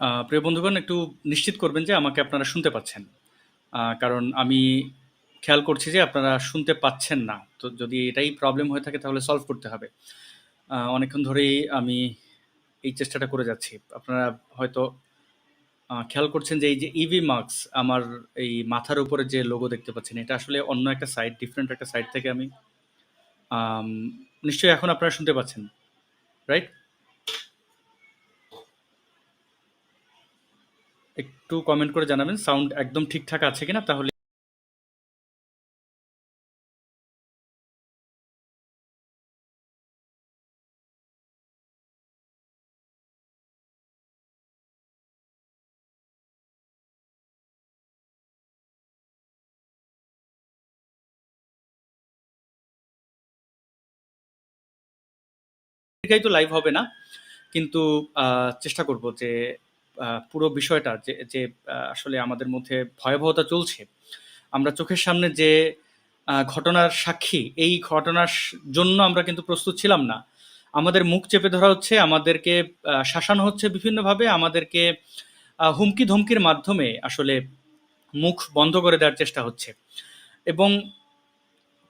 প্রিয় বন্ধুগণ একটু নিশ্চিত করবেন যে আমাকে আপনারা শুনতে পাচ্ছেন। কারণ আমি খেয়াল করছি যে আপনারা শুনতে পাচ্ছেন না। তো যদি এটাই প্রবলেম হয়ে থাকে তাহলে সলভ করতে হবে। অনেকক্ষণ ধরেই আমি এই চেষ্টাটা করে যাচ্ছি। আপনারা হয়তো খেয়াল করছেন যে এই যে ইভি মার্কস আমার এই মাথার উপরে যে লোগো দেখতে পাচ্ছেন এটা আসলে অন্য একটা সাইট ডিফারেন্ট একটা সাইট থেকে আম, নিশ্চয়ই এখন আপনারা শুনতে পাচ্ছেন রাইট একটু কমেন্ট করে জানাবেন সাউন্ড একদম ঠিকঠাক আছে কিনা, তাহলে তো লাইভ হবে না, কিন্তু চেষ্টা করব যে পুরো বিষয়টা যে যে আসলে আমাদের মধ্যে ভয়াবহতা চলছে। আমরা চোখের সামনে যে ঘটনার সাক্ষী, এই ঘটনার জন্য আমরা কিন্তু প্রস্তুত ছিলাম না। আমাদের মুখ চেপে ধরা হচ্ছে, আমাদেরকে শাসানো হচ্ছে বিভিন্নভাবে, আমাদেরকে হুমকি ধমকির মাধ্যমে আসলে মুখ বন্ধ করে দেওয়ার চেষ্টা হচ্ছে। এবং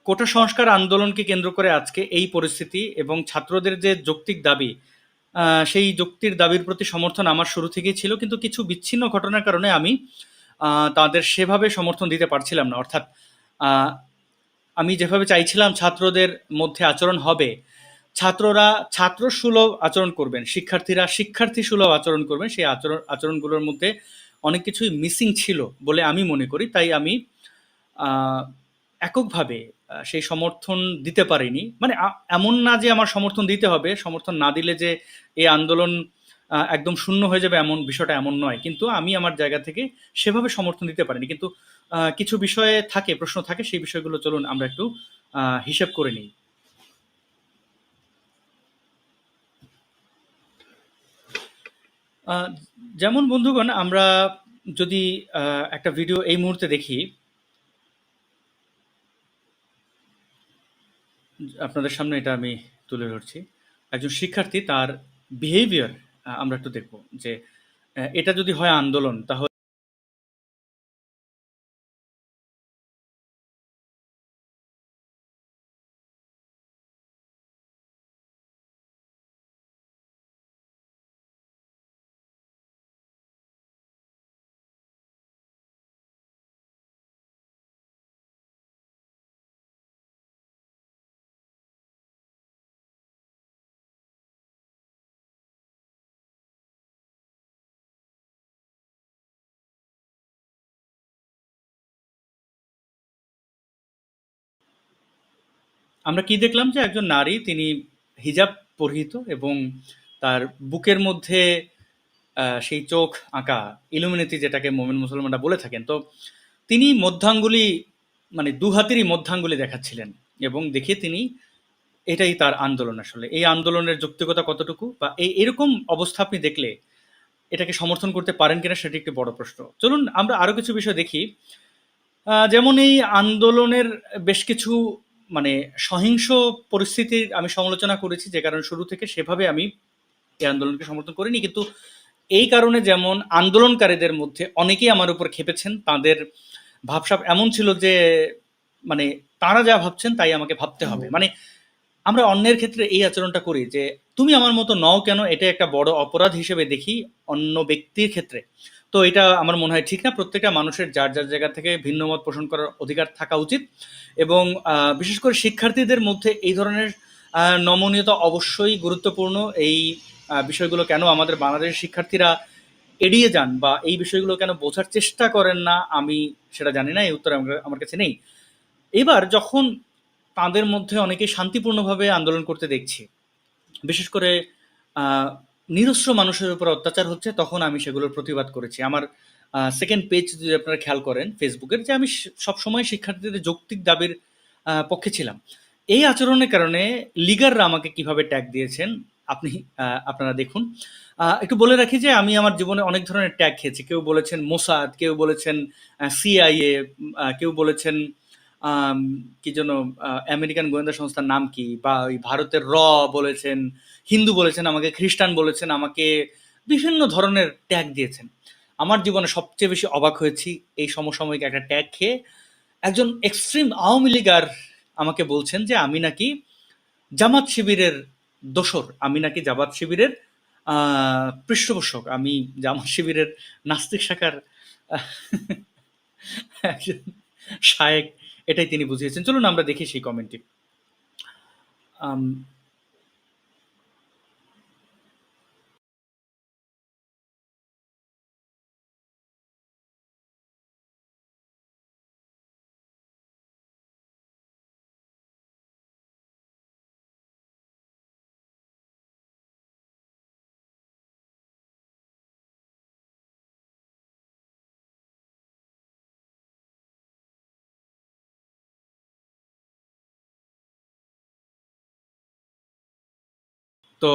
কোটা সংস্কার আন্দোলনকে কেন্দ্র করে আজকে এই পরিস্থিতি এবং ছাত্রদের যে যৌক্তিক দাবি সেই যুক্তির দাবির প্রতি সমর্থন আমার শুরু থেকেই ছিল, কিন্তু কিছু বিচ্ছিন্ন ঘটনার কারণে আমি তাদের সেভাবে সমর্থন দিতে পারছিলাম না। অর্থাৎ আমি যেভাবে চাইছিলাম ছাত্রদের মধ্যে আচরণ হবে, ছাত্ররা ছাত্র সুলভ আচরণ করবেন, শিক্ষার্থীরা শিক্ষার্থী সুলভ আচরণ করবেন, সেই আচরণ আচরণগুলোর মধ্যে অনেক কিছুই মিসিং ছিল বলে আমি মনে করি। তাই আমি এককভাবে সেই সমর্থন দিতে পারিনি। মানে এমন না যে আমার সমর্থন দিতে হবে, সমর্থন না দিলে যে এই আন্দোলন একদম শূন্য হয়ে যাবে এমন বিষয়টা এমন নয়। কিন্তু আমি আমার জায়গা থেকে সেভাবে সমর্থন দিতে পারিনি। কিন্তু কিছু বিষয়ে থাকে, প্রশ্ন থাকে, সেই বিষয়গুলো চলুন আমরা একটু হিসেব করে নিই। যেমন বন্ধুগণ, আমরা যদি একটা ভিডিও এই মুহূর্তে দেখি আপনাদের সামনে এটা আমি তুলে ধরছি। একজন শিক্ষার্থী তার বিহেভিয়ার আমরা একটু দেখব যে এটা যদি হয় আন্দোলন, তাহলে আমরা কি দেখলাম যে একজন নারী, তিনি হিজাব পরিহিত এবং তার বুকের মধ্যে সেই চোখ আঁকা, ইলুমিনেতি যেটাকে মোমেন মুসলমানরা বলে থাকেন, তো তিনি মধ্যাঙ্গুলি মানে দু হাতেরই মধ্যাঙ্গুলি দেখাচ্ছিলেন এবং দেখে তিনি এটাই তার আন্দোলন আসলে। এই আন্দোলনের যৌক্তিকতা কতটুকু বা এই এরকম অবস্থা আপনি দেখলে এটাকে সমর্থন করতে পারেন কিনা সেটি একটি বড় প্রশ্ন। চলুন আমরা আরও কিছু বিষয় দেখি। যেমন এই আন্দোলনের বেশ কিছু মানে সহিংস পরিস্থিতির আমি সমালোচনা করেছি যে কারণে শুরু থেকে সেভাবে আমি এই আন্দোলনকে সমর্থন করিনি। কিন্তু এই কারণে যেমন আন্দোলনকারীদের মধ্যে অনেকেই আমার উপর খেপেছেন তাদের ভাবসাব এমন ছিল যে মানে তারা যা ভাবছেন তাই আমাকে ভাবতে হবে। মানে আমরা অন্যের ক্ষেত্রে এই আচরণটা করি যে তুমি আমার মতো নও কেন? এটা একটা বড় অপরাধ হিসেবে দেখি অন্য ব্যক্তির ক্ষেত্রে। তো এটা আমার মনে হয় ঠিক না। প্রত্যেকটা মানুষের যার যার জায়গা থেকে ভিন্ন মত পোষণ করার অধিকার থাকা উচিত এবং বিশেষ করে শিক্ষার্থীদের মধ্যে এই ধরনের নমনীয়তা অবশ্যই গুরুত্বপূর্ণ। এই বিষয়গুলো কেন আমাদের বাংলাদেশের শিক্ষার্থীরা এড়িয়ে যান বা এই বিষয়গুলো কেন বোঝার চেষ্টা করেন না, আমি সেটা জানি না, এই উত্তর আমার কাছে নেই। এবার যখন তাদের মধ্যে অনেকে শান্তিপূর্ণভাবে আন্দোলন করতে দেখছি, বিশেষ করে নিরস্ত্র মানুষের উপর অত্যাচার হচ্ছে, তখন আমি সেগুলোর প্রতিবাদ করেছি। আমার সেকেন্ড পেজ যদি আপনারা খেয়াল করেন ফেসবুকের যে আমি সবসময় শিক্ষার্থীদের যৌক্তিক দাবির পক্ষে ছিলাম। এই আচরণের কারণে লিগাররা আমাকে কীভাবে ট্যাগ দিয়েছেন, আপনি আপনারা দেখুন। একটু বলে রাখি যে আমি আমার জীবনে অনেক ধরনের ট্যাগ খেয়েছি। কেউ বলেছেন মোসাদ, কেউ বলেছেন সিআইএ কেউ বলেছেন কি যেন আমেরিকান গোয়েন্দা সংস্থার নাম কি? বা ওই ভারতের র বলেছেন হিন্দু বলেছেন আমাকে খ্রিস্টান বলেছেন আমাকে বিভিন্ন ধরনের ট্যাগ দিয়েছেন। আমার জীবনে সবচেয়ে বেশি অবাক হয়েছি এই সমসাময়িক একটা ট্যাগ খেয়ে। একজন এক্সট্রিম আওয়ামী লীগার আমাকে বলছেন যে আমি নাকি জামাত শিবিরের দোসর আমি নাকি জামাত শিবিরের আহ, পৃষ্ঠপোষক আমি জামাত শিবিরের নাস্তিক শাখার একজন শায়েক এটাই তিনি বুঝিয়েছেন। চলুন আমরা দেখি সেই কমেন্টটি তো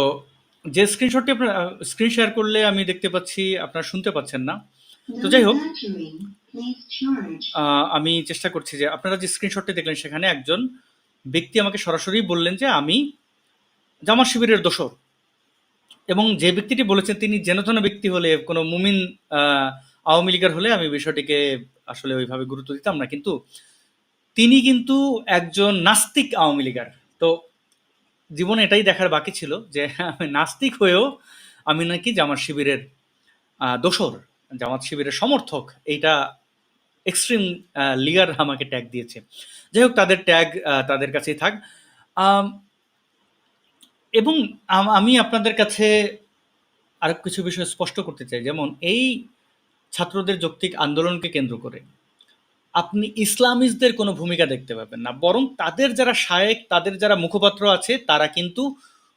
যে স্ক্রিনশটটি আপনার স্ক্রিন শেয়ার করলে আমি দেখতে পাচ্ছি, আপনারা শুনতে পাচ্ছেন না। তো যাই হোক আমি চেষ্টা করছি যে আপনারা যে স্ক্রিনশটটি দেখলেন সেখানে একজন ব্যক্তি আমাকে সরাসরি বললেন যে আমি জামাত শিবিরের দোসর এবং যে ব্যক্তিটি বলেছেন তিনি যেন ব্যক্তি হলে, কোনো মুমিন আওয়ামী লীগের হলে আমি বিষয়টিকে আসলে ওইভাবে গুরুত্ব দিতাম না। কিন্তু তিনি কিন্তু একজন নাস্তিক আওয়ামী লীগার। তো জীবনে এটাই দেখার বাকি ছিল যে আমি নাস্তিক হয়েও আমি নাকি জামাত শিবিরের দোসর, জামাত শিবিরের সমর্থক। এইটা এক্সট্রিম লিগার আমাকে ট্যাগ দিয়েছে। যাই হোক, তাদের ট্যাগ তাদের কাছেই থাক। এবং আমি আপনাদের কাছে আরও কিছু বিষয় স্পষ্ট করতে চাই। যেমন এই ছাত্রদের যৌক্তিক আন্দোলনকে কেন্দ্র করে আপনি ইসলামিস্টদের কোনো ভূমিকা দেখতে পাবেন না। বরং তাদের যারা শায়েক, তাদের যারা মুখপাত্র আছে, তারা কিন্তু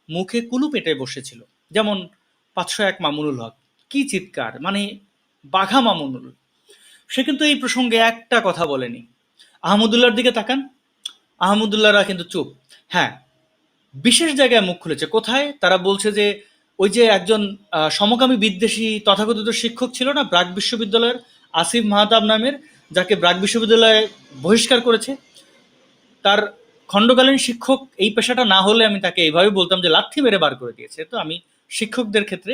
মুখে কুলু পেটে বসেছিল। যেমন পাঁচশো এক মামুনুল হক। কি চিৎকার! মানে বাঘা মামুনুল। সে কিন্তু এই প্রসঙ্গে একটা কথা বলেনি। আহমদুল্লাহর দিকে তাকান। আহমদুল্লাহরা কিন্তু চুপ। হ্যাঁ বিশেষ জায়গায় মুখ খুলেছে। কোথায়? তারা বলছে যে, ওই যে একজন সমকামী বিদ্বেষী তথাকথিত শিক্ষক ছিল না, ব্রাক বিশ্ববিদ্যালয়ের আসিফ মাহতাব নামের যাকে ব্রাক বিশ্ববিদ্যালয়ে বহিষ্কার করেছে, তার খণ্ডকালীন শিক্ষক এই পেশাটা না হলে আমি তাকে এইভাবে বলতাম যে লাথি মেরে বার করে দিয়েছে। তো আমি শিক্ষকদের ক্ষেত্রে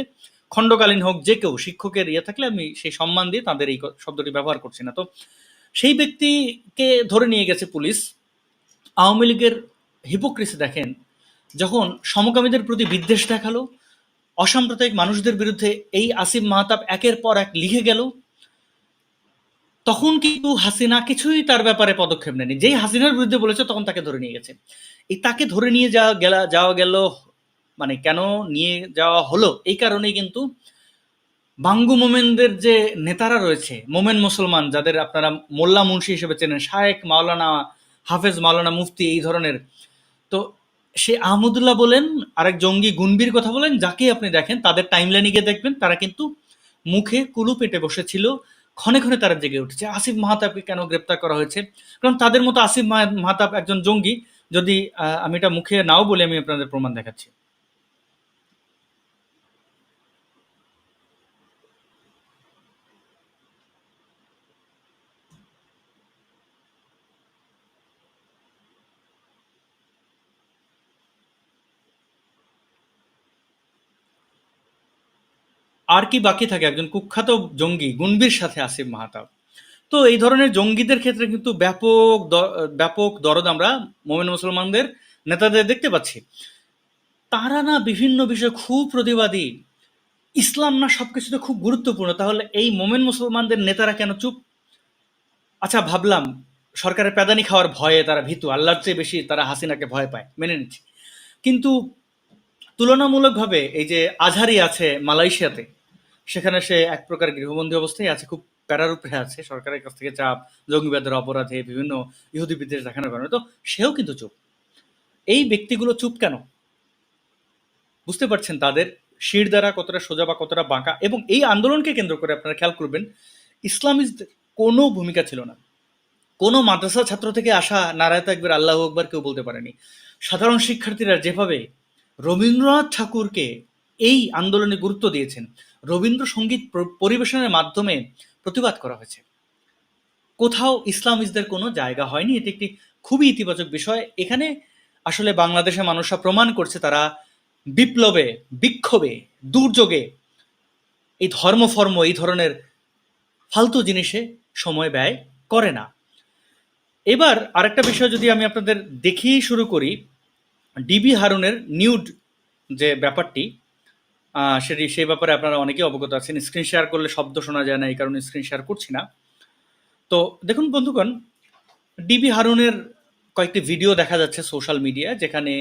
খণ্ডকালীন হোক যে কেউ শিক্ষকের ইয়ে থাকলে আমি সেই সম্মান দিয়ে তাদের এই শব্দটি ব্যবহার করছি না। তো সেই ব্যক্তিকে ধরে নিয়ে গেছে পুলিশ। আওয়ামী লীগের হিপোক্রেসি দেখেন, যখন সমকামীদের প্রতি বিদ্বেষ দেখাল, অসাম্প্রদায়িক মানুষদের বিরুদ্ধে এই আসিফ মাহতাব একের পর এক লিখে গেল তখন কিন্তু হাসিনা কিছুই তার ব্যাপারে পদক্ষেপ নেয়নি। যেই হাসিনার বিরুদ্ধে বলেছে তখন তাকে ধরে নিয়ে গেছে। এই তাকে ধরে নিয়ে যাওয়া গেলা, যাওয়া গেল মানে কেন নিয়ে যাওয়া হলো, এই কারণেই কিন্তু বাঙ্গু মোমেনদের যে নেতারা রয়েছে, মোমেন মুসলমান, যাদের আপনারা মোল্লা মুন্সি হিসেবে চেনেন শায়েক মাওলানা, হাফেজ মাওলানা মুফতি, এই ধরনের। তো সে আহমদুল্লাহ বলেন, আরেক জঙ্গি গুনবির কথা বলেন যাকে আপনি দেখেন, তাদের টাইমলাইনে গিয়ে দেখবেন, তারা কিন্তু মুখে কুলু পেটে বসেছিল। ক্ষণে ক্ষণে তারা জেগে উঠেছে। আসিফ মাহাতাবকে কেন গ্রেপ্তার করা হয়েছে? কারণ তাদের মতো আসিফ মাহাতাব একজন জঙ্গি। যদি আমি এটা মুখে নাও বলে, আমি আপনাদের প্রমাণ দেখাচ্ছি। আর কি বাকি থাকে? একজন কুখ্যাত জঙ্গি গুনবির সাথে আসিফ মাহাতাব। তো এই ধরনের জঙ্গিদের ক্ষেত্রে কিন্তু ব্যাপক ব্যাপক দরদ আমরা মোমেন মুসলমানদের নেতাদের দেখতে পাচ্ছি। তারা না বিভিন্ন বিষয়ে খুব প্রতিবাদী। ইসলাম না সবকিছুতে খুব গুরুত্বপূর্ণ। তাহলে এই মোমেন মুসলমানদের নেতারা কেন চুপ? আচ্ছা ভাবলাম সরকারের প্যাদানি খাওয়ার ভয়ে তারা ভীতু। আল্লাহর চেয়ে বেশি তারা হাসিনাকে ভয় পায়। মেনে নিচ্ছি। কিন্তু তুলনামূলকভাবে এই যে আজহারি আছে মালয়েশিয়াতে সেখানে সে এক প্রকার গৃহবন্দী অবস্থায় আছে, খুব উপরে আছে। সরকারের কাছ থেকে চাপ, জঙ্গিবাদের অপরাধে বিভিন্ন ইহুদি বিদ্বেষ দেখানোর কারণে। তো সেও কিন্তু চুপ। এই ব্যক্তিগুলো চুপ কেন? বুঝতে পারছেন তাদের শির দ্বারা কতটা সোজা বা কতটা বাঁকা, এবং এই আন্দোলনকে কেন্দ্র করে আপনারা খেয়াল করবেন ইসলামিস্টদের কোনো ভূমিকা ছিল না। কোনো মাদ্রাসা ছাত্র থেকে আসা নারায়ত একবার আল্লাহ আকবার কেউ বলতে পারেনি। সাধারণ শিক্ষার্থীরা যেভাবে রবীন্দ্রনাথ ঠাকুরকে এই আন্দোলনে গুরুত্ব দিয়েছেন। রবীন্দ্রসঙ্গীত পরিবেশনের মাধ্যমে প্রতিবাদ করা হয়েছে। কোথাও ইসলামিস্টদের কোনো জায়গা হয়নি, এটি একটি খুবই ইতিবাচক বিষয়। এখানে আসলে বাংলাদেশের মানুষরা প্রমাণ করছে তারা বিপ্লবে, বিক্ষোভে, দুর্যোগে, এই ধর্মফর্ম, এই ধরনের ফালতু জিনিসে সময় ব্যয় করে না। এবার আরেকটা বিষয় যদি আমি আপনাদের দেখিয়েই শুরু করি ডিবি হারুনের নিউড যে ব্যাপারটি সেটি সেই ব্যাপারে আপনারা অনেকেই অবগত আছেন। স্ক্রিন শেয়ার করলে শব্দ শোনা যায় না, এই কারণে স্ক্রিন শেয়ার করছি না। তো দেখুন বন্ধুগণ ডিবি হারুনের কয়েকটি ভিডিও দেখা যাচ্ছে সোশ্যাল মিডিয়ায়, যেখানে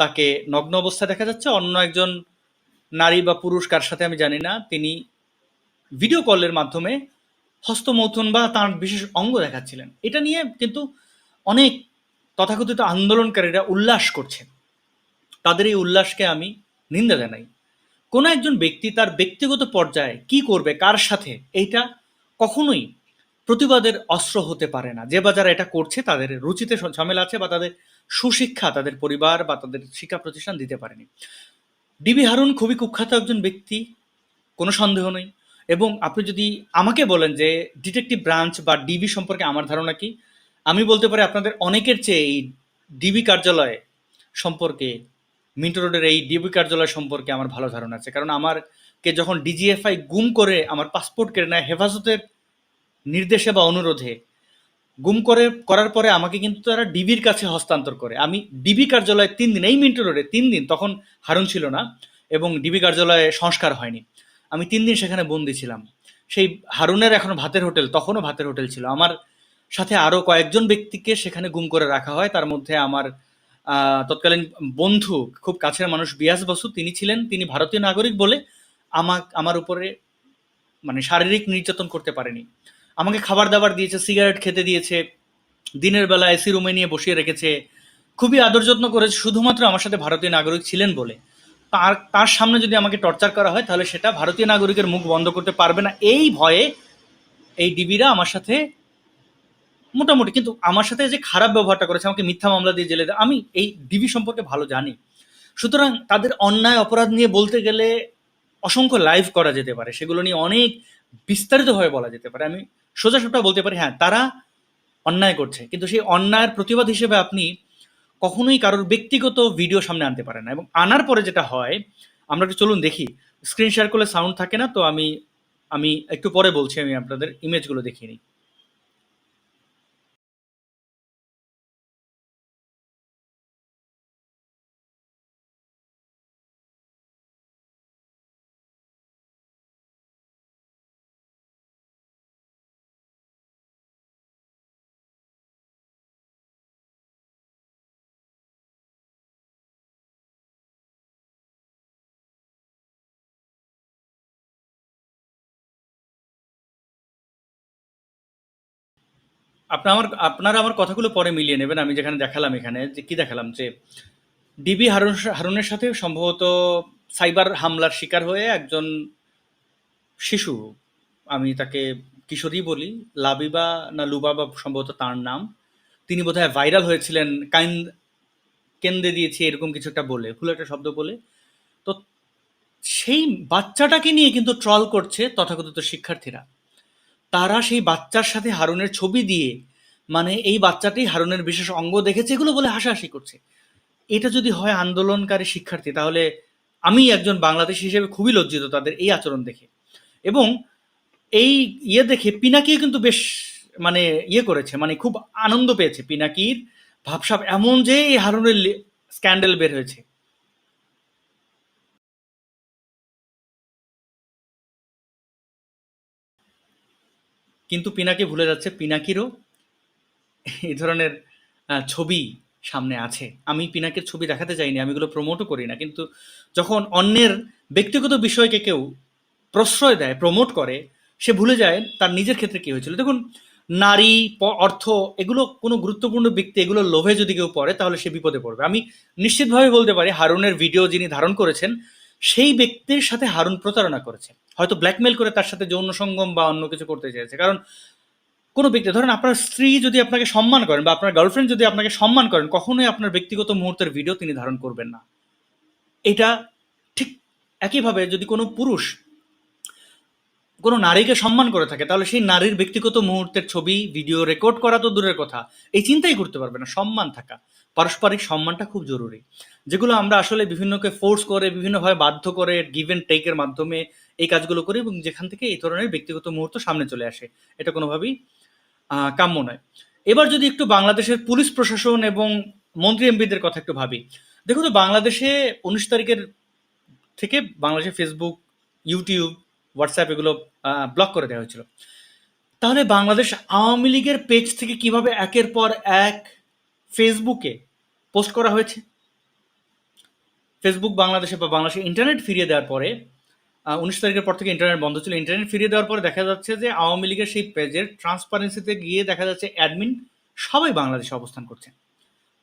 তাকে নগ্ন অবস্থা দেখা যাচ্ছে। অন্য একজন নারী বা পুরুষ কার সাথে আমি জানি না, তিনি ভিডিও কলের মাধ্যমে হস্তমৈথুন বা তার বিশেষ অঙ্গ দেখাচ্ছিলেন। এটা নিয়ে কিন্তু অনেক তথাকথিত আন্দোলনকারীরা উল্লাস করছেন। তাদের এই উল্লাসকে আমি নিন্দা জানাই। কোনো একজন ব্যক্তি তার ব্যক্তিগত পর্যায়ে কি করবে, কার সাথে, এইটা কখনোই প্রতিবাদের অস্ত্র হতে পারে না। যে বা যারা এটা করছে, তাদের রুচিতে ঝামেলা আছে বা তাদের সুশিক্ষা, তাদের পরিবার বা তাদের শিক্ষা প্রতিষ্ঠান দিতে পারেনি। ডিবি হারুন খুবই কুখ্যাত একজন ব্যক্তি, কোনো সন্দেহ নেই। এবং আপনি যদি আমাকে বলেন যে, ডিটেকটিভ ব্রাঞ্চ বা ডিবি সম্পর্কে আমার ধারণা কি? আমি বলতে পারি আপনাদের অনেকের চেয়ে এই ডিবি কার্যালয় সম্পর্কে মিন্টো রোডের এই ডিবি কার্যালয় সম্পর্কে আমার ভালো ধারণা আছে। কারণ আমারকে যখন ডিজিএফআই গুম করে, আমার পাসপোর্ট কেড়ে নেয়, হেফাজতের নির্দেশে বা অনুরোধে গুম করে, করার পরে আমাকে কিন্তু তারা ডিবির কাছে হস্তান্তর করে। আমি ডিবি কার্যালয়ে তিন দিন, এই মিন্টো রোডে তিন দিন, তখন হারুন ছিল না এবং ডিবি কার্যালয়ে সংস্কার হয়নি। আমি তিন দিন সেখানে বন্দি ছিলাম। সেই হারুনের এখন ভাতের হোটেল, তখনও ভাতের হোটেল ছিল। আমার সাথে আরও কয়েকজন ব্যক্তিকে সেখানে গুম করে রাখা হয়। তার মধ্যে আমার তৎকালীন বন্ধু, খুব কাছের মানুষ বিয়াস বসু, তিনি ছিলেন, তিনি ভারতীয় নাগরিক বলে আমার আমার উপরে মানে শারীরিক নির্যাতন করতে পারেনি। আমাকে খাবার দাবার দিয়েছে, সিগারেট খেতে দিয়েছে, দিনের বেলা এসি রুমে নিয়ে বসিয়ে রেখেছে, খুবই আদর যত্ন করেছে, শুধুমাত্র আমার সাথে ভারতীয় নাগরিক ছিলেন বলে। তার তার সামনে যদি আমাকে টর্চার করা হয়, তাহলে সেটা ভারতীয় নাগরিকের মুখ বন্ধ করতে পারবে না। এই ভয়ে এই ডিবিরা আমার সাথে মোটামুটি, কিন্তু আমার সাথে যে খারাপ ব্যবহারটা করেছে, আমাকে মিথ্যা মামলা দিয়ে জেলে দেয়, আমি এই ডিবি সম্পর্কে ভালো জানি। সুতরাং তাদের অন্যায় অপরাধ নিয়ে বলতে গেলে অসংখ্য লাইভ করা যেতে পারে, সেগুলো নিয়ে অনেক বিস্তারিতভাবে বলা যেতে পারে। আমি সোজাসুটা বলতে পারি হ্যাঁ তারা অন্যায় করছে, কিন্তু সেই অন্যায়ের প্রতিবাদ হিসেবে আপনি কখনোই কারোর ব্যক্তিগত ভিডিও সামনে আনতে পারেন না। এবং আনার পরে যেটা হয়, আমরা একটু চলুন দেখি স্ক্রিন শেয়ার করলে সাউন্ড থাকে না, তো আমি আমি একটু পরে বলছি, আমি আপনাদের ইমেজগুলো দেখিয়ে নিই। আপনার আমার, আপনারা আমার কথাগুলো পরে মিলিয়ে নেবেন, আমি যেখানে দেখালাম এখানে, যে কি দেখালাম, যে ডিবি হারুন, হারুনের সাথে সম্ভবত সাইবার হামলার শিকার হয়ে একজন শিশু, আমি তাকে কিশোরী বলি, লাবিবা না লুবাবা সম্ভবত তার নাম, তিনি বোধহয় ভাইরাল হয়েছিলেন, কাইন, কেন্দ্রে দিয়েছি এরকম কিছু একটা বলে ভুল একটা শব্দ বলে। তো সেই বাচ্চাটাকে নিয়ে কিন্তু ট্রল করছে তথাকথিত শিক্ষার্থীরা। তারা সেই বাচ্চার সাথে হারুনের ছবি দিয়ে মানে এই বাচ্চাটি হারুনের বিশেষ অঙ্গ দেখেছে, এগুলো বলে হাসাহাসি করছে। এটা যদি হয় আন্দোলনকারী শিক্ষার্থী, তাহলে আমি একজন বাংলাদেশি হিসেবে খুবই লজ্জিত তাদের এই আচরণ দেখে। এবং এই ইয়ে দেখে পিনাকিও কিন্তু বেশ মানে ইয়ে করেছে মানে খুব আনন্দ পেয়েছে। পিনাকির ভাবসাব এমন যে এই হারুনের স্ক্যান্ডেল বের হয়েছে। কিন্তু পিনাকি ভুলে যাচ্ছে, পিনাকিরও এই ধরনের ছবি সামনে আছে। আমি পিনাকের ছবি দেখাতে চাইনি, আমি এগুলো প্রমোটও করি না, কিন্তু যখন অন্যের ব্যক্তিগত বিষয়কে কেউ প্রশ্রয় দেয় প্রমোট করে, সে ভুলে যায় তার নিজের ক্ষেত্রে কি হয়েছিল। দেখুন, নারী অর্থ, এগুলো কোনো গুরুত্বপূর্ণ ব্যক্তি এগুলো লোভে যদি কেউ পড়ে, তাহলে সে বিপদে পড়বে। আমি নিশ্চিতভাবে বলতে পারি, হারুনের ভিডিও যিনি ধারণ করেছেন সেই ব্যক্তির সাথে হারুন প্রতারণা করেছে। হয়তো ব্ল্যাকমেল করে তার সাথে যৌন সঙ্গম বা অন্য কিছু করতে চেয়েছে। কারণ কোনো ব্যক্তি, ধরেন আপনার স্ত্রী যদি আপনাকে সম্মান করেন বা আপনার গার্লফ্রেন্ড যদি আপনাকে সম্মান করেন, কখনোই আপনার ব্যক্তিগত মুহূর্তের ভিডিও তিনি ধারণ করবেন না। এটা ঠিক একইভাবে যদি কোনো পুরুষ কোনো নারীকে সম্মান করে থাকে, তাহলে সেই নারীর ব্যক্তিগত মুহূর্তের ছবি ভিডিও রেকর্ড করা তো দূরের কথা। এই চিন্তাই করতে পারবে না, সম্মান থাকা। পারস্পরিক সম্মানটা খুব জরুরি। যেগুলো আমরা আসলে বিভিন্নকে ফোর্স করে, বিভিন্নভাবে বাধ্য করে গিভ অ্যান্ড টেকের মাধ্যমে এই কাজগুলো করি এবং যেখান থেকে এই ধরনের ব্যক্তিগত মুহূর্ত সামনে চলে আসে। এটা কোনোভাবেই কাম্য নয়। এবার যদি একটু বাংলাদেশের পুলিশ প্রশাসন এবং মন্ত্রী এমপিদের কথা একটু ভাবি। দেখুন তো, বাংলাদেশে উনিশ তারিখের থেকে বাংলাদেশে ফেসবুক ইউটিউব হোয়াটসঅ্যাপ এগুলো ব্লক করে দেওয়া হয়েছিল। তাহলে বাংলাদেশ আওয়ামী লীগের পেজ থেকে কীভাবে একের পর এক ফেসবুকে পোস্ট করা হয়েছে। ফেসবুক বাংলাদেশে বা বাংলাদেশে ইন্টারনেট ফিরিয়ে দেওয়ার পরে উনিশ তারিখের পর থেকে ইন্টারনেট বন্ধ ছিল। ইন্টারনেট ফিরিয়ে দেওয়ার পরে দেখা যাচ্ছে যে আওয়ামী লীগের সেই পেজের ট্রান্সপারেন্সিতে গিয়ে দেখা যাচ্ছে অ্যাডমিন সবাই বাংলাদেশে অবস্থান করছে।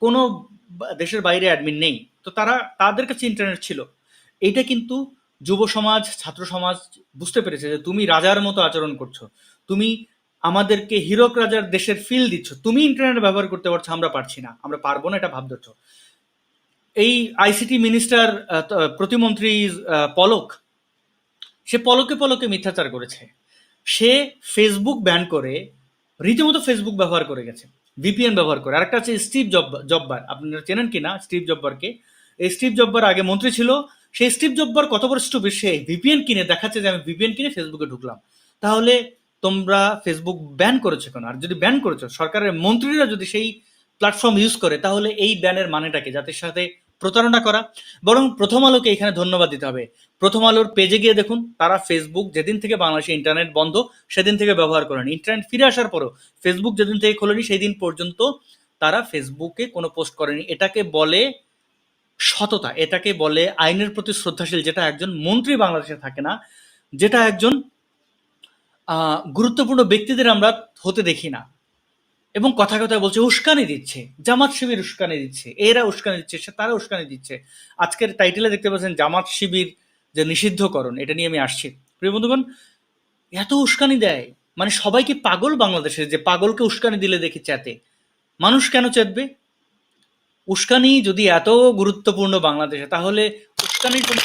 কোনো দেশের বাইরে অ্যাডমিন নেই। তো তারা, তাদের কাছে ইন্টারনেট ছিল। এইটা কিন্তু যুব সমাজ, ছাত্র সমাজ বুঝতে পেরেছে যে তুমি রাজার মতো আচরণ করছ। তুমি আমাদেরকে হিরক রাজার দেশের ফিল দিচ্ছ। তুমি ইন্টারনেট ব্যবহার করতে পারছ, আমরা পারছি না। আমরা পারব না, এটা ভাব ধরছ এই আইসিটি মিনিস্টার প্রতিমন্ত্রী পলক, সে পলকে পলকে মিথ্যাচার করেছে। সে ফেসবুক ব্যান করে, রীতিমতো ফেসবুক ব্যবহার করে গেছে ভিপিএন ব্যবহার করে। আরেকটা আছে স্টিভ জব জব্বার আপনারা চেনেন কিনা স্টিভ জব্বারকে এই স্টিভ জব্বার আগে মন্ত্রী ছিল। সেই স্টিভ জব্বার কত বড় স্টুপিড সে ভিপিএন কিনে দেখাচ্ছে যে আমি ভিপিএন কিনে ফেসবুকে ঢুকলাম। তাহলে তোমরা ফেসবুক ব্যান করেছ কেন? আর যদি ব্যান করেছ, সরকারের মন্ত্রীরা যদি সেই প্ল্যাটফর্ম ইউজ করে, তাহলে এই ব্যানের মানেটাকে যাদের সাথে প্রতারণা করা। বরং প্রথম আলোকে এখানে ধন্যবাদ দিতে হবে। প্রথম আলোর পেজে গিয়ে দেখুন, তারা ফেসবুক যেদিন থেকে বাংলাদেশে ইন্টারনেট বন্ধ, সেদিন থেকে ব্যবহার করেন। ইন্টারনেট ফিরে আসার পরও ফেসবুক যেদিন থেকে খোলেনি সেই দিন পর্যন্ত তারা ফেসবুকে কোনো পোস্ট করেনি। এটাকে বলে সততা, এটাকে বলে আইনের প্রতি শ্রদ্ধাশীল, যেটা একজন মন্ত্রী বাংলাদেশে থাকে না, যেটা একজন গুরুত্বপূর্ণ ব্যক্তিদের আমরা হতে দেখি না। এবং কথা কথায় বলছে, উস্কানি দিচ্ছে। জামাত শিবির উস্কানি দিচ্ছে। এরা উস্কানি দিচ্ছে, সে তারা উস্কানি দিচ্ছে। আজকের টাইটেলে দেখতে পাচ্ছেন জামাত শিবির যে নিষিদ্ধকরণ, এটা নিয়ে আমি আসছি। প্রিয় বন্ধুগণ, এত উস্কানি দেয়। মানে সবাই কি পাগল বাংলাদেশে যে পাগলকে উস্কানি দিলে দেখি চেতে মানুষ কেন চেতবে? উস্কানি যদি এত গুরুত্বপূর্ণ বাংলাদেশে, তাহলে উস্কানির কোনো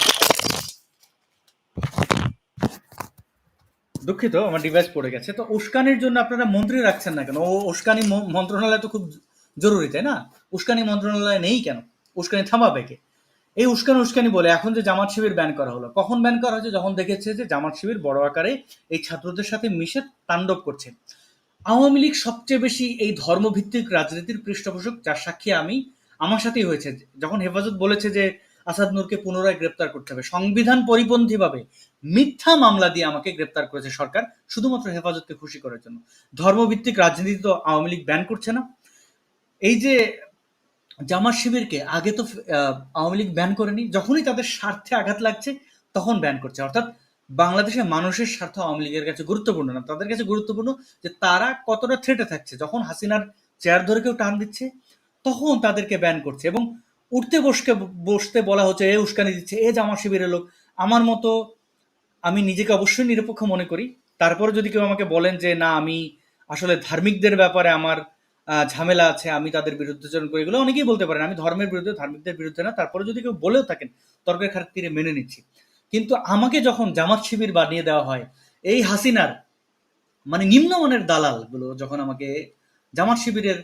দুঃখিত, আমার ডিভাইস পড়ে গেছে। তো উস্কানির জন্য আপনারা মন্ত্রী রাখছেন না কেন? ও উস্কানি মন্ত্রণালয় তো খুব জরুরি, তাই না? উস্কানি মন্ত্রণালয় নেই কেন? উস্কানি থামাবে কে? এই উস্কানি উস্কানি বলে এখন যে জামাত শিবির ব্যান করা হলো, কখন ব্যান করা হয়েছে? যখন দেখেছে যে জামাত শিবির বড় আকারে এই ছাত্রদের সাথে মিশে তাণ্ডব করছে। আওয়ামী লীগ সবচেয়ে বেশি এই ধর্মভিত্তিক রাজনীতির পৃষ্ঠপোষক, যার সাক্ষী আমি, আমার সাথেই হয়েছে। যখন হেফাজত বলেছে যে আসাদ নূরকে পুনরায় গ্রেপ্তার করতে হবে। সংবিধান পরিপন্থীভাবে মিথ্যা মামলা দিয়ে আমাকে গ্রেপ্তার করেছে সরকার, শুধুমাত্র হেফাজতকে খুশি করার জন্য। ধর্মভিত্তিক রাজনীতি তো আওয়ামী লীগ ব্যান করছে না। এই যে জামাত শিবিরকে আগে তো আওয়ামী লীগ ব্যান করেনি, যখনই তাদের স্বার্থে আঘাত লাগছে, তখন ব্যান করছে। অর্থাৎ বাংলাদেশের মানুষের স্বার্থ আওয়ামী লীগের কাছে গুরুত্বপূর্ণ না। তাদের কাছে গুরুত্বপূর্ণ যে তারা কতটা থ্রেটে থাকছে। যখন হাসিনার চেয়ার ধরে কেউ টান দিচ্ছে, তখন তাদেরকে ব্যান করছে এবং উঠতে বসকে বসতে বলা হচ্ছে, এ উস্কানি দিচ্ছে, এ জামা শিবিরের লোক। আমার মতো আমি নিজেকে অবশ্যই নিরপেক্ষ মনে করি। তারপরে যদি কেউ আমাকে বলেন যে, না, আমি আসলে ধার্মিকদের ব্যাপারে আমার ঝামেলা আছে, আমি তাদের বিরুদ্ধাচরণ করি, এগুলো অনেকেই বলতে পারেন, আমি ধর্মের বিরুদ্ধে, ধার্মিকদের বিরুদ্ধে না। তারপরে যদি কেউ বলেও থাকেন, তর্কের খাতিরে মেনে নিচ্ছি। কিন্তু আমাকে যখন জামাত শিবির বানিয়ে দেওয়া হয়, এই হাসিনার মানে নিম্নমানের দালালগুলো যখন আমাকে জামাত শিবিরের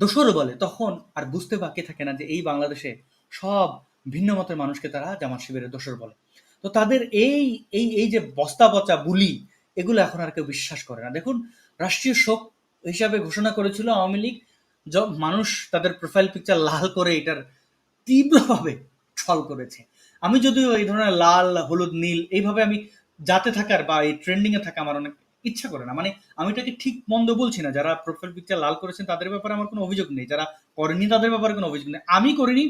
দোসর বলে, তখন আর বুঝতে বাকি থাকে না যে এই বাংলাদেশে সব ভিন্ন মতের মানুষকে তারা জামাত শিবিরের দোসর বলে। তো তাদের এই এই এই যে বস্তা পচা বুলি, এগুলো এখন আর কেউ বিশ্বাস করে না। দেখুন, রাষ্ট্রীয় শোক হিসাবে ঘোষণা করেছিল আওয়ামী লীগ মানুষ তাদের প্রোফাইল পিকচার লাল করে এটার তীব্রভাবে ছল করেছে। আমি যদিও এই ধরনের লাল, হলুদ, নীল, এইভাবে আমি যাতে থাকার বা এই ট্রেন্ডিংয়ে থাকা আমার অনেক ইচ্ছা করে না। মানে আমি এটাকে ঠিক মন্দ বলছি না। যারা প্রোফাইল পিকচার লাল করেছেন, তাদের ব্যাপারে আমার কোনো অভিযোগ নেই। যারা করেনি তাদের ব্যাপারে কোনো অভিযোগ নেই। আমি করিনি।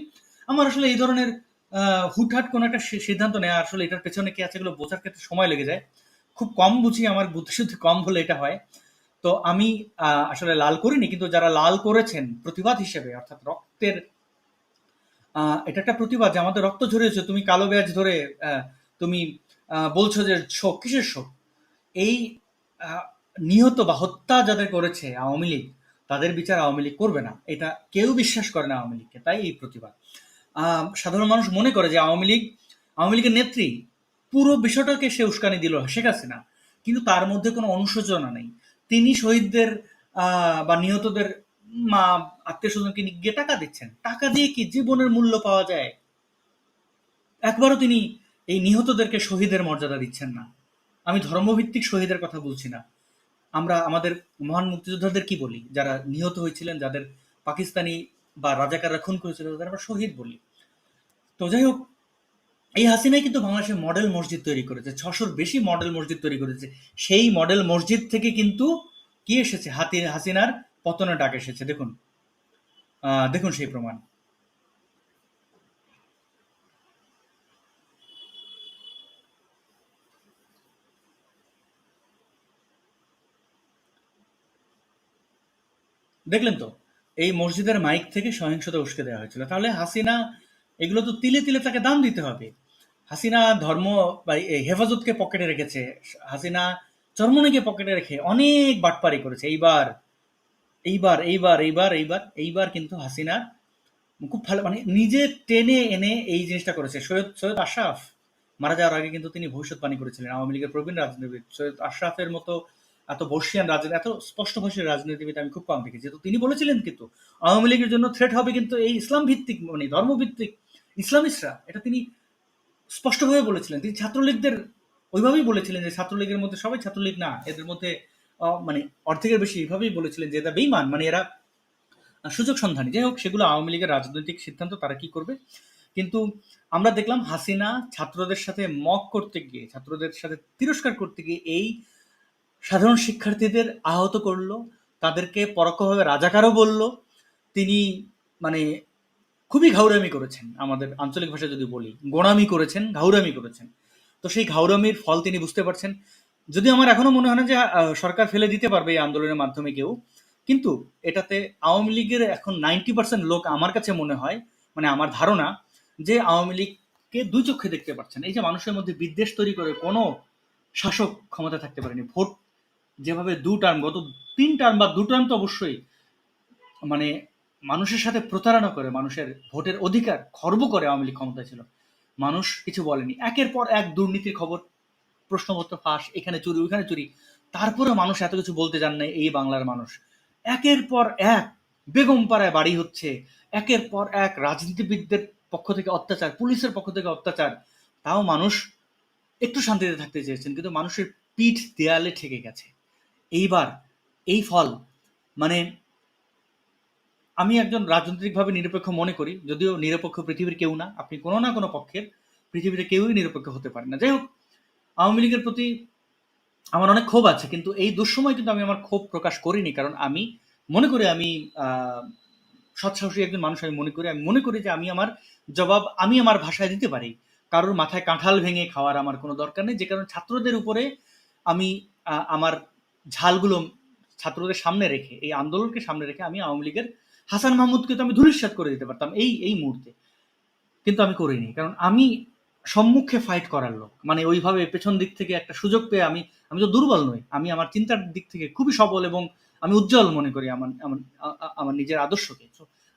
আমার আসলে এই ধরনের হুটহাট কোনো একটা সিদ্ধান্ত নেওয়া আসলে এটার পেছনে কি আছে এগুলো বোঝার ক্ষেত্রে সময় লেগে যায়। খুব কম বুঝি, আমার বুদ্ধিশুদ্ধি কম হলে এটা হয়। তো আমি আসলে লাল করিনি, কিন্তু যারা লাল করেছেন, প্রতিবাদ হিসেবে, অর্থাৎ রক্তের এটা একটা প্রতিবাদ যে আমাদের রক্ত ঝরেছে, তুমি কালো ব্যাজ ধরে তুমি বলছো যে শোক, কিসের শোক? এই নিহত বা হত্যা যাদের করেছে আওয়ামী লীগ, তাদের বিচার আওয়ামী লীগ করবে না। এটা কেউ বিশ্বাস করে না আওয়ামী লীগকে, তাই এই প্রতিবাদ। সাধারণ মানুষ মনে করে যে আওয়ামী লীগ, আওয়ামী লীগের নেত্রী, পুরো বিষয়টাকে সে উস্কানি দিল শেখ হাসিনা, কিন্তু তার মধ্যে কোনো অনুশোচনা নেই। তিনি শহীদদের বা নিহতদের মা, আত্মীয় স্বজনকে গিয়ে টাকা দিচ্ছেন। টাকা দিয়ে কি জীবনের মূল্য পাওয়া যায়? একবারও তিনি এই নিহতদেরকে শহীদের মর্যাদা দিচ্ছেন না। আমি ধর্মভিত্তিক শহীদের কথা বলছি না। আমরা আমাদের মহান মুক্তিযোদ্ধাদের কি বলি? যারা নিহত হয়েছিলেন, যাদের পাকিস্তানি বা রাজাকাররা খুন করেছিল, তাদের আমরা শহীদ বলি। তো যাই হোক, এই হাসিনাই কিন্তু বাংলাদেশে মডেল মসজিদ তৈরি করেছে, ছশোর বেশি মডেল মসজিদ তৈরি করেছে। সেই মডেল মসজিদ থেকে কিন্তু কি এসেছে? হাতি হাসিনার পতনের ডাক এসেছে। দেখুন দেখুন সেই প্রমাণ। দেখলেন তো, এই মসজিদের মাইক থেকে সহিংসতা উস্কে দেওয়া হয়েছিল। তাহলে হাসিনা, এগুলো তো তিলে তিলে তাকে দাম দিতে হবে। হাসিনা ধর্ম বা এই হেফাজতকে পকেটে রেখেছে, হাসিনা চরমনিকে পকেটে রেখে অনেক বাটপারি করেছে। এইবার এইবার এইবার এইবার এইবার এইবার কিন্তু হাসিনা খুব ভালো মানে নিজে টেনে এনে এই জিনিসটা করেছে। সৈয়দ সৈয়দ আশরাফ মারা যাওয়ার আগে কিন্তু তিনি ভবিষ্যৎবাণী করেছিলেন। আওয়ামী লীগের প্রবীণ রাজনীতিবিদ সৈয়দ আশরাফের মতো এত বর্ষিয়ান রাজনীতি, এত স্পষ্টভাষী রাজনীতিবিদ আমি খুব কম দেখেছি। তো তিনি বলেছিলেন কিন্তু, আওয়ামী লীগের জন্য থ্রেট হবে কিন্তু এই ইসলাম ভিত্তিক মানে ধর্মভিত্তিক ইসলামিস্টরা, এটা তিনি স্পষ্টভাবে বলেছিলেন। তিনি ছাত্রলীগদের, ওইভাবেই বলেছিলেন যে ছাত্রলীগের মধ্যে সবাই ছাত্রলীগ না, এদের মধ্যে মানে অর্ধেকের বেশি এইভাবেই বলেছিলেন যে এরা বেইমান মানে এরা সুযোগ সন্ধানী। যাই হোক, সেগুলো আওয়ামী লীগের রাজনৈতিক সিদ্ধান্ত, তারা কি করবে? কিন্তু আমরা দেখলাম হাসিনা ছাত্রদের সাথে মক করতে গিয়ে, ছাত্রদের সাথে তিরস্কার করতে গিয়ে এই সাধারণ শিক্ষার্থীদের আহত করল, তাদেরকে পরোক্ষভাবে রাজাকারও বলল। তিনি মানে খুবই ঘাউরামি করেছেন আমাদের আঞ্চলিক ভাষায় যদি বলি। গোড়ামি করেছেন, ঘাউরামি করেছেন। তো সেই ঘাউরামির ফল তিনি বুঝতে পারছেন। যদি আমার এখনও মনে হয় না যে সরকার ফেলে দিতে পারবে এই আন্দোলনের মাধ্যমে কেউ। কিন্তু এটাতে আওয়ামী লীগের এখন নাইনটি পার্সেন্ট লোক আমার কাছে মনে হয় মানে আমার ধারণা, যে আওয়ামী লীগকে দুই চক্ষে দেখতে পাচ্ছেন। এই যে মানুষের মধ্যে বিদ্বেষ তৈরি করে কোনো শাসক ক্ষমতা থাকতে পারেনি, ভোট যেভাবে দু টার্ম, গত তিন টার্ম বা দু টার্ম তো অবশ্যই মানে মানুষের সাথে প্রতারণা করে, মানুষের ভোটের অধিকার খর্ব করে আওয়ামী লীগ ক্ষমতায় ছিল। মানুষ কিছু বলেনি। একের পর এক দুর্নীতির খবর, প্রশ্নপত্র ফাঁস, এখানে চুরি, ওইখানে চুরি। তারপরেও মানুষ এত কিছু বলতে জান না এই বাংলার মানুষ। একের পর এক বেগম পাড়ায় বাড়ি হচ্ছে, একের পর এক রাজনীতিবিদদের পক্ষ থেকে অত্যাচার, পুলিশের পক্ষ থেকে অত্যাচার। তাও মানুষ একটু শান্তিতে থাকতে চেয়েছেন, কিন্তু মানুষের পিঠ দেয়ালে ঠেকে গেছে। এইবার এই ফল মানে আমি একজন রাজনৈতিকভাবে নিরপেক্ষ মনে করি, যদিও নিরপেক্ষ পৃথিবীর কেউ না, আপনি কোনো না কোনো পক্ষের পৃথিবীতে কেউই নিরপেক্ষ হতে পারে না। যাই হোক, আওয়ামী লীগের প্রতি আমার অনেক ক্ষোভ আছে, কিন্তু এই দুঃসময় কিন্তু আমি আমার ক্ষোভ প্রকাশ করিনি, কারণ আমি মনে করি আমি সৎসাহসী একজন মানুষ আমি মনে করি, আমি মনে করি যে আমি আমার জবাব, আমি আমার ভাষায় দিতে পারি। কারোর মাথায় কাঁঠাল ভেঙে খাওয়ার আমার কোনো দরকার নেই, যে কারণে ছাত্রদের উপরে আমি আমার ঝালগুলো ছাত্রদের সামনে রেখে, এই আন্দোলনকে সামনে রেখে আমি আওয়ামী লীগের হাসান মাহমুদকে তো আমি ধূলিসাৎ করে দিতে পারতাম এই এই মুহূর্তে। কিন্তু আমি করিনি, কারণ আমি সম্মুখে ফাইট করার লোক। মানে ওইভাবে পেছন দিক থেকে একটা সুযোগ পেয়ে আমি আমি তো দুর্বল নই। আমি আমার চিন্তার দিক থেকে খুবই সবল এবং আমি উজ্জ্বল মনে করি আমার আমার আমার নিজের আদর্শকে।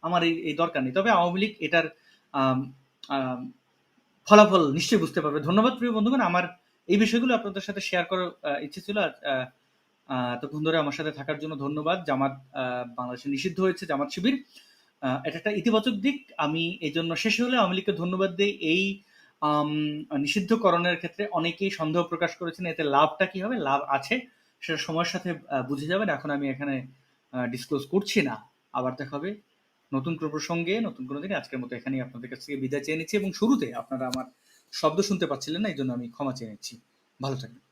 আমার এই এই দরকার নেই। তবে আওয়ামী লীগ এটার ফলাফল নিশ্চয়ই বুঝতে পারবে। ধন্যবাদ প্রিয় বন্ধুগণ। আমার এই বিষয়গুলো আপনাদের সাথে শেয়ার করার ইচ্ছে ছিল। এতক্ষণ ধরে আমার সাথে থাকার জন্য ধন্যবাদ। জামাত বাংলাদেশে নিষিদ্ধ হয়েছে জামাত শিবির। এটা একটা ইতিবাচক দিক। আমি এই জন্য শেষ হলে আওয়ামী লীগকে ধন্যবাদ দিই। এই নিষিদ্ধকরণের ক্ষেত্রে অনেকেই সন্দেহ প্রকাশ করেছেন এতে লাভটা কি হবে, লাভ আছে, সেটা সময়ের সাথে বুঝে যাবেন। এখন আমি এখানে ডিসক্লোজ করছি না। আবার দেখা হবে নতুন কোনো প্রসঙ্গে, নতুন কোনো দিনে। আজকের মতো এখানেই আপনাদের কাছ থেকে বিদায় চেয়ে নিচ্ছি এবং শুরুতে আপনারা আমার শব্দ শুনতে পাচ্ছিলেন না, এই জন্য আমি ক্ষমা চেয়ে নিচ্ছি। ভালো থাকবেন।